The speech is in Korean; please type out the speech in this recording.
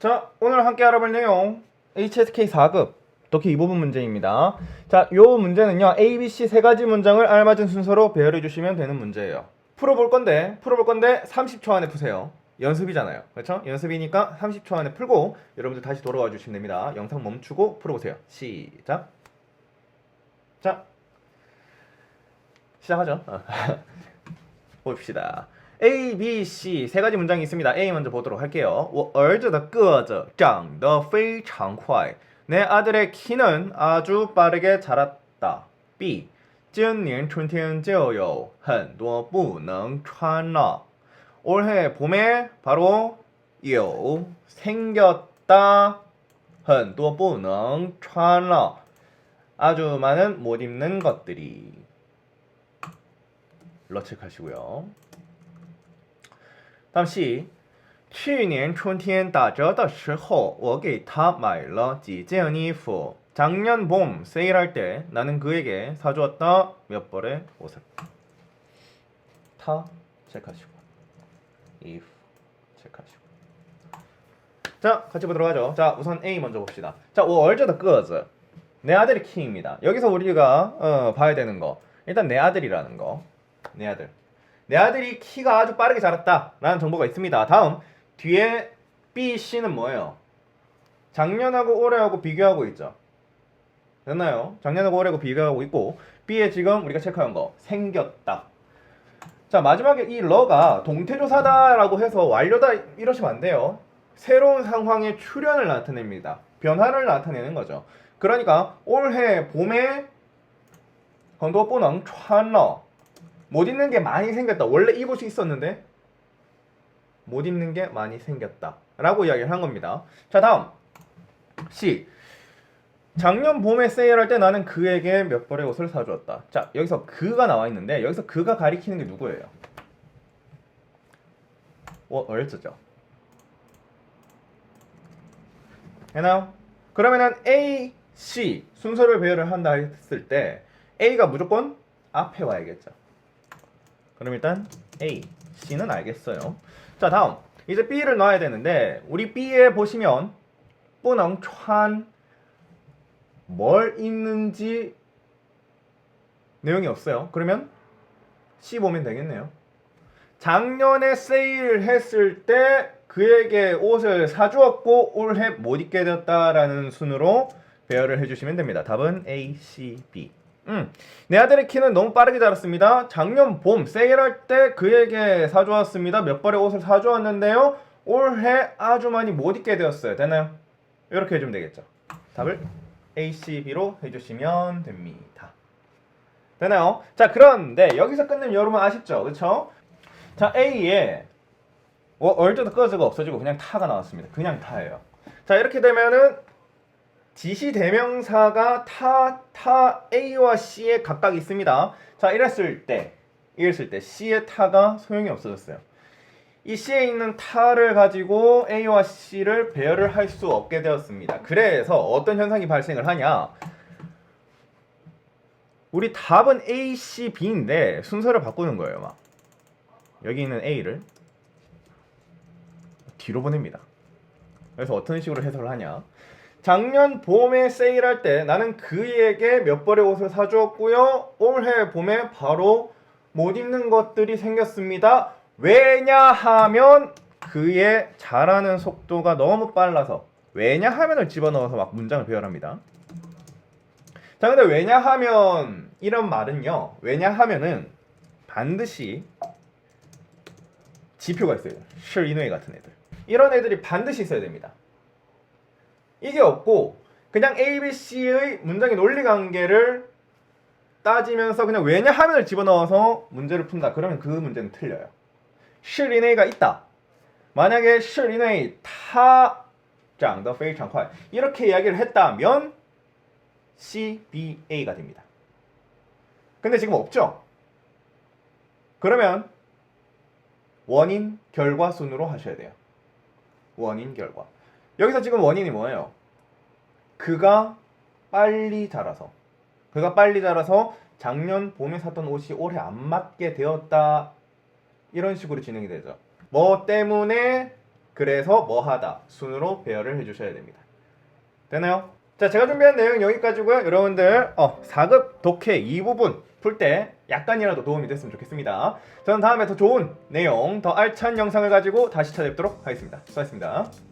자, 오늘 함께 알아볼 내용 HSK 4급 독해 2부분 문제입니다. 자, 요 문제는요. A, B, C 세 가지 문장을 알맞은 순서로 배열해 주시면 되는 문제예요. 풀어볼 건데, 풀어볼 건데 30초 안에 푸세요. 연습이잖아요. 그렇죠? 연습이니까 30초 안에 풀고 여러분들 다시 돌아와 주시면 됩니다. 영상 멈추고 풀어보세요. 시작. 자, 시작하죠. 봅시다. A, B, C 세 가지 문장이 있습니다. A 먼저 보도록 할게요. 我儿子的个子长得非常快. 내 아들의 키는 아주 빠르게 자랐다. B 今年春天就有很多不能穿了. 올해 봄에 바로 有 생겼다. 很多不能穿了. 아주 많은 못 입는 것들이. 러측하시고요. 다음 시. 去年春天打折的时候,我给他买了几件衣服. 작년 봄 세일할 때 나는 그에게 사주었다 몇 벌의 옷을. 타 체크하시고. if 체크하시고. 자, 같이 보도록 하죠. 자, 우선 A 먼저 봅시다. 자, 我儿子的个子. 내 아들의 키입니다. 여기서 우리가 어, 봐야 되는 거. 일단 내 아들이라는 거. 내 아들. 내 아들이 키가 아주 빠르게 자랐다라는 정보가 있습니다. 다음 뒤에 B, C는 뭐예요? 작년하고 올해하고 비교하고 있죠. 됐나요? 작년하고 올해하고 비교하고 있고 B에 지금 우리가 체크한 거 생겼다. 자 마지막에 이 러가 동태조사다라고 해서 완료다 이러시면 안 돼요. 새로운 상황의 출현을 나타냅니다. 변화를 나타내는 거죠. 그러니까 올해 봄에 건도보는 穿了 못 입는 게 많이 생겼다. 원래 입을 수 있었는데 못 입는 게 많이 생겼다. 라고 이야기를 한 겁니다. 자, 다음. C. 작년 봄에 세일할 때 나는 그에게 몇 벌의 옷을 사주었다. 자, 여기서 그가 나와 있는데 여기서 그가 가리키는 게 누구예요? 어, 얼즈죠. 되나요? 그러면은 A, C 순서를 배열을 한다 했을 때 A가 무조건 앞에 와야겠죠. 그럼 일단 A, C는 알겠어요. 자, 다음. 이제 B를 넣어야 되는데 우리 B에 보시면 뿌능 촨, 뭘 있는지 내용이 없어요. 그러면 C 보면 되겠네요. 작년에 세일 했을 때 그에게 옷을 사주었고 올해 못 입게 되었다라는 순으로 배열을 해주시면 됩니다. 답은 A, C, B. 음, 내 아들의 키는 너무 빠르게 자랐습니다. 작년 봄 세일할 때 그에게 사주었습니다. 몇 벌의 옷을 사주었는데요. 올해 아주 많이 못 입게 되었어요. 되나요? 이렇게 해주면 되겠죠. 답을 A, C, B로 해주시면 됩니다. 되나요? 자 그런데 여기서 끝내면 여러분 아쉽죠? 그렇죠? 자 A에 어, 얼저도 꺼즈가 없어지고 그냥 타가 나왔습니다. 그냥 타예요. 자 이렇게 되면은 지시 대명사가 타, 타 A와 C에 각각 있습니다. 자, 이랬을 때, 이랬을 때 C의 타가 소용이 없어졌어요. 이 C에 있는 타를 가지고 A와 C를 배열을 할 수 없게 되었습니다. 그래서 어떤 현상이 발생을 하냐? 우리 답은 A, C, B인데 순서를 바꾸는 거예요, 막. 여기 있는 A를 뒤로 보냅니다. 그래서 어떤 식으로 해석을 하냐? 작년 봄에 세일할 때 나는 그에게 몇 벌의 옷을 사주었고요. 올해 봄에 바로 못 입는 것들이 생겼습니다. 왜냐하면 그의 자라는 속도가 너무 빨라서 왜냐하면을 집어넣어서 막 문장을 배열합니다. 자, 근데 왜냐하면 이런 말은요. 왜냐하면은 반드시 지표가 있어요. 실 인웨이 같은 애들. 이런 애들이 반드시 있어야 됩니다. 이게 없고 그냥 A, B, C의 문장의 논리 관계를 따지면서 그냥 왜냐 하면을 집어넣어서 문제를 푼다. 그러면 그 문제는 틀려요. 실리네이가 있다. 만약에 should 타장더 페이창콰이 이렇게 이야기를 했다면 C, B, A가 됩니다. 근데 지금 없죠? 그러면 원인 결과 순으로 하셔야 돼요. 원인 결과. 여기서 지금 원인이 뭐예요? 그가 빨리 자라서 그가 빨리 자라서 작년 봄에 샀던 옷이 올해 안 맞게 되었다 이런 식으로 진행이 되죠. 뭐 때문에 그래서 뭐 하다 순으로 배열을 해주셔야 됩니다. 되나요? 자, 제가 준비한 내용 여기까지고요. 여러분들 어, 4급 독해 이 부분 풀 때 약간이라도 도움이 됐으면 좋겠습니다. 저는 다음에 더 좋은 내용, 더 알찬 영상을 가지고 다시 찾아뵙도록 하겠습니다. 수고하셨습니다.